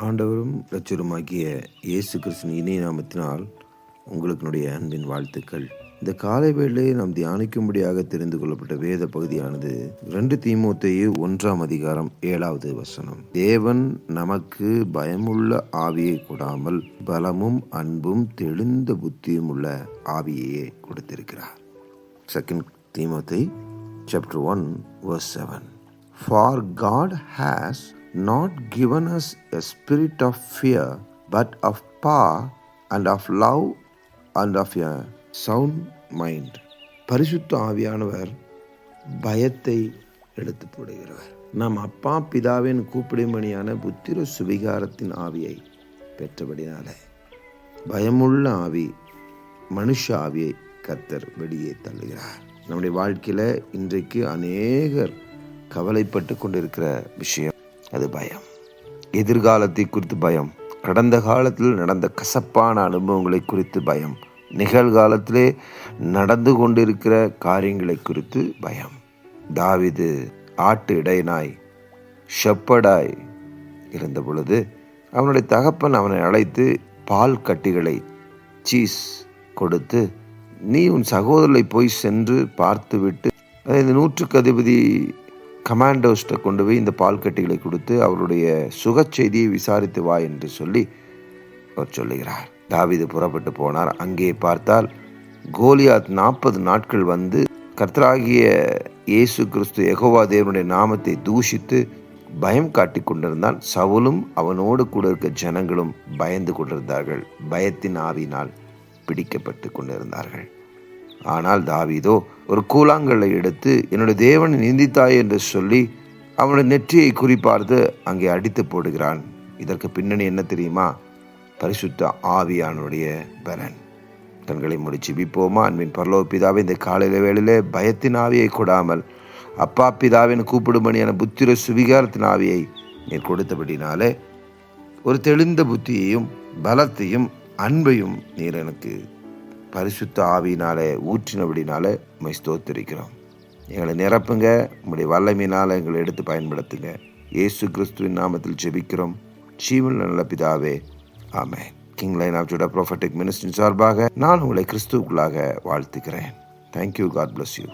ஆண்டவரும் இரட்சருமாகிய இயேசு கிறிஸ்துவின் இணைய நாமத்தினால் உங்களுக்குடைய அன்பின் வாழ்த்துக்கள். இந்த காலை வேளையை நாம் தியானிக்கும்படியாக தெரிந்து கொள்ளப்பட்ட வேத பகுதியானது ரெண்டு தீமோத்தையே ஒன்றாம் அதிகாரம் ஏழாவது வசனம். தேவன் நமக்கு பயமுள்ள ஆவியை கொடாமல் பலமும் அன்பும் தெளிந்த புத்தியும் உள்ள ஆவியையே கொடுத்திருக்கிறார். Second தீமோத்தை chapter one verse seven for God has not given us a spirit of fear, but of power and of love and of a sound mind. பரிசுத்த ஆவியானவர் பயத்தை எடுத்து போடுகிறவர் நாம் அப்பா பிதாவின் கூப்பிடுமணியான புத்திர சுவிகாரத்தின் ஆவியை பெற்றபடினால பயமுள்ள ஆவி மனுஷ ஆவியை கத்தர் வெளியே தள்ளுகிறார் நம்முடைய வாழ்க்கையில் இன்றைக்கு அநேகர் கவலைப்பட்டு கொண்டிருக்கிற விஷயம் அது பயம். எதிர்காலத்தை குறித்து பயம். கடந்த காலத்தில் நடந்த கசப்பான அனுபவங்களை குறித்து பயம். நிகழ்காலத்திலே நடந்து கொண்டிருக்கிற காரியங்களை குறித்து பயம். தாவிது ஆட்டு இடைநாய் ஷெப்படாய் இருந்த பொழுது அவனுடைய தகப்பன் அவனை அழைத்து பால் கட்டிகளை சீஸ் கொடுத்து நீ உன் சகோதரரை போய் சென்று பார்த்துவிட்டு இந்த நூற்றுக்கு அதிபதி கமாண்டோஸ்ட்டை கொண்டு போய் இந்த பால் கட்டிகளை கொடுத்து அவருடைய சுகச்செய்தியை விசாரித்து வா என்று சொல்லி அவர் சொல்லுகிறார். தாவிது புறப்பட்டு போனார். அங்கே பார்த்தால் கோலியாத் நாற்பது நாட்கள் வந்து கர்த்தராகிய இயேசு கிறிஸ்து எகோவா தேவனுடைய நாமத்தை தூஷித்து பயம் காட்டிக் கொண்டிருந்தான். சவுலும் அவனோடு கூட இருக்க ஜனங்களும் பயந்து கொண்டிருந்தார்கள். பயத்தின் ஆவினால் பிடிக்கப்பட்டு கொண்டிருந்தார்கள். ஆனால் தாவீதோ ஒரு கூழாங்கல்லை எடுத்து என்னுடைய தேவனை நிந்தித்தாய் என்று சொல்லி அவனுடைய நெற்றியை குறிப்பார்த்து அங்கே அடித்து போடுகிறான். இதற்கு பின்னணி என்ன தெரியுமா? பரிசுத்த ஆவியானுடைய பலன். கண்களை முடிச்சு விப்போமா அன்பின் பரலோ பிதாவை இந்த காலையில வேளையிலே பயத்தின் ஆவியை கொடாமல் அப்பா பிதாவின் கூப்பிடுமணியான புத்திர சுவிகாரத்தின் ஆவியை நீர் கொடுத்தபடினாலே ஒரு தெளிந்த புத்தியையும் பலத்தையும் அன்பையும் நீர் எனக்கு பரிசுத்த ஆவியினாலே ஊற்றினபடினால உண்மை ஸ்தோத்திருக்கிறோம். எங்களை நிரப்புங்க உங்களுடைய வல்லமையினால் எங்களை எடுத்து பயன்படுத்துங்க. இயேசு கிறிஸ்துவின் நாமத்தில் ஜெபிக்கிறோம். ஜீவன் நல்ல பிதாவே ஆமே king lion of Judah prophetic ministries சார்பாக நான் உங்களை கிறிஸ்துவுக்குள்ளாக வாழ்த்துக்கிறேன் thank you God bless you